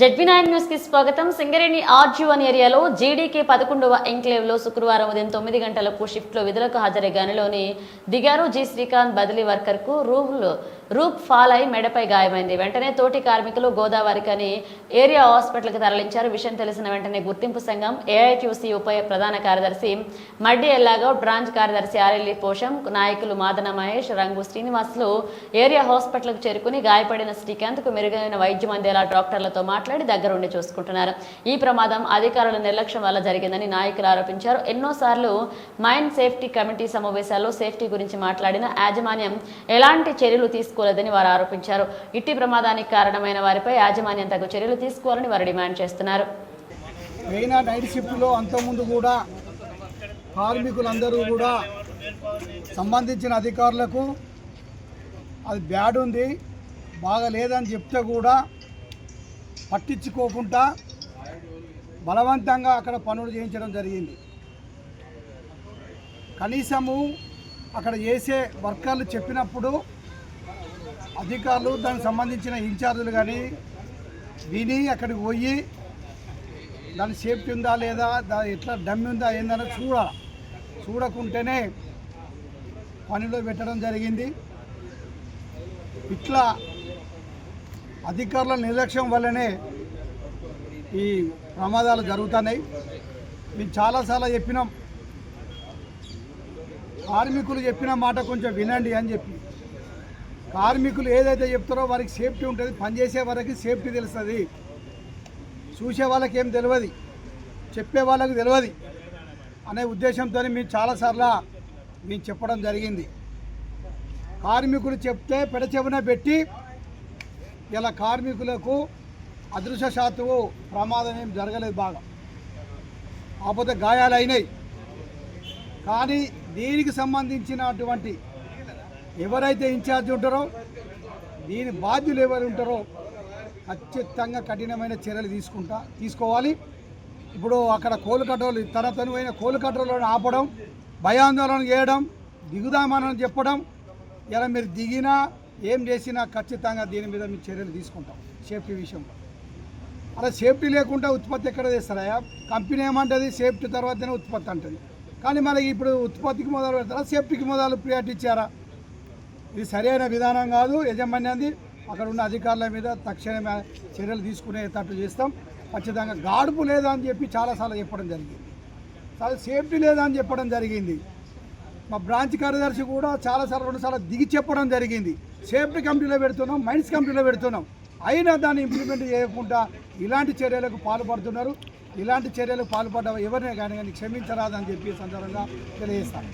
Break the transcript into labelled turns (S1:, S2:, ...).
S1: ZP nine న్యూస్కి స్వాగతం. Singareni R G one ఏరియాలో జీడీకే పదకొండవ ఎంక్లేవ్లో శుక్రవారం ఉదయం తొమ్మిది గంటలకు షిఫ్ట్లో విధులకు హాజరై గనిలోని దిగారు జి శ్రీకాంత్ బదిలీ వర్కర్కు రూఫ్ రూప్ ఫాల్ అయి మెడపై గాయమైంది. వెంటనే తోటి కార్మికులు గోదావరికని ఏరియా హాస్పిటల్కి తరలించారు. విషయం తెలిసిన వెంటనే గుర్తింపు సంఘం ఏఐటీయూసీ ఉప ప్రధాన కార్యదర్శి మడ్డి ఎల్లాగౌడ్ బ్రాంచ్ కార్యదర్శి ఆర్ఎల్ఈ పోషం నాయకులు మాదన మహేష్ రంగు శ్రీనివాసులు ఏరియా హాస్పిటల్కు చేరుకుని గాయపడిన శ్రీకాంత్కు మెరుగైన వైద్యం అందేలా డాక్టర్లతో మాట్లాడి దగ్గరుండి చూసుకుంటున్నారు. ఈ ప్రమాదం అధికారుల నిర్లక్ష్యం వల్ల జరిగిందని నాయకులు ఆరోపించారు. ఎన్నోసార్లు మైన్ సేఫ్టీ కమిటీ సమావేశాల్లో సేఫ్టీ గురించి మాట్లాడిన యాజమాన్యం ఎలాంటి చర్యలు తీసుకోలేదని వారు ఆరోపించారు. ఇట్టి ప్రమాదానికి కారణమైన వారిపై యాజమాన్యం తగు చర్యలు తీసుకోవాలని వారు డిమాండ్ చేస్తున్నారు.
S2: మెయిన్ నైట్ షిఫ్ట్లో అంతకుముందు కూడా కార్మికులందరూ కూడా సంబంధించిన అధికారులకు అది బ్యాడ్ ఉంది బాగా లేదని చెప్తే కూడా పట్టించుకోకుండా బలవంతంగా అక్కడ పనులు చేయించడం జరిగింది. కనీసము అక్కడ చేసే వర్కర్లు చెప్పినప్పుడు అధికారులు దానికి సంబంధించిన ఇన్ఛార్జీలు కానీ విని అక్కడికి పోయి దాని సేఫ్టీ ఉందా లేదా దా ఎట్లా డమ్మి ఉందా ఏందని చూడాలి. చూడకుంటేనే పనిలో పెట్టడం జరిగింది. ఇట్లా అధికారుల నిర్లక్ష్యం వల్లనే ఈ ప్రమాదాలు జరుగుతున్నాయి. మేము చాలాసార్లు చెప్పినాం. కార్మికులు చెప్పిన మాట కొంచెం వినండి అని చెప్పి. కార్మికులు ఏదైతే చెప్తారో వారికి సేఫ్టీ ఉంటుంది పనిచేసే వారికి సేఫ్టీ తెలుస్తుంది. చూసే వాళ్ళకి ఏం తెలియదు చెప్పే వాళ్ళకి తెలియదు అనే ఉద్దేశంతో మేము చాలాసార్లు మేము చెప్పడం జరిగింది. కార్మికులు చెప్తే పెడచెవిన పెట్టి ఇలా కార్మికులకు అదృశ్యశాత్తు ప్రమాదం ఏం జరగలేదు బాగా. కాకపోతే గాయాలైనాయి. కానీ దీనికి సంబంధించినటువంటి ఎవరైతే ఇన్ఛార్జ్ ఉంటారో దీని బాధ్యులు ఎవరు ఉంటారో ఖచ్చితంగా కఠినమైన చర్యలు తీసుకుంటా తీసుకోవాలి. ఇప్పుడు అక్కడ కోలు కట్టోలు తన తనువైన కోలు ఆపడం భయాందోళన చేయడం దిగుదామని చెప్పడం ఇలా మీరు దిగినా ఏం చేసినా ఖచ్చితంగా దీని మీద మీ చర్యలు తీసుకుంటాం సేఫ్టీ విషయంలో. అలా సేఫ్టీ లేకుండా ఉత్పత్తి ఎక్కడ చేస్తారా కంపెనీ ఏమంటుంది? సేఫ్టీ తర్వాతనే ఉత్పత్తి అంటుంది. కానీ మనకి ఇప్పుడు ఉత్పత్తికి మొదలు పెడతారా? సేఫ్టీకి మొదలు ప్రియారిటీ ఇచ్చారా? ఇది సరైన విధానం కాదు. యజమాన్యాన్ని అక్కడ ఉన్న అధికారుల మీద తక్షణమే చర్యలు తీసుకునేటట్టు చేస్తాం. ఖచ్చితంగా గాడుపు లేదా అని చెప్పి చాలాసార్లు చెప్పడం జరిగింది. చాలా సేఫ్టీ లేదా అని చెప్పడం జరిగింది. మా బ్రాంచ్ కార్యదర్శి కూడా చాలాసార్లు రెండుసార్లు దిగి చెప్పడం జరిగింది. సేఫ్టీ కమిటీలో పెడుతున్నాం మైన్స్ కమిటీలో పెడుతున్నాం. అయినా దాన్ని ఇంప్లిమెంట్ చేయకుండా ఇలాంటి చర్యలకు పాల్పడుతున్నారు. ఇలాంటి చర్యలకు పాల్పడ్డ ఎవరినే కానీ కానీ క్షమించరాదని చెప్పి సందర్భంగా తెలియజేస్తాను.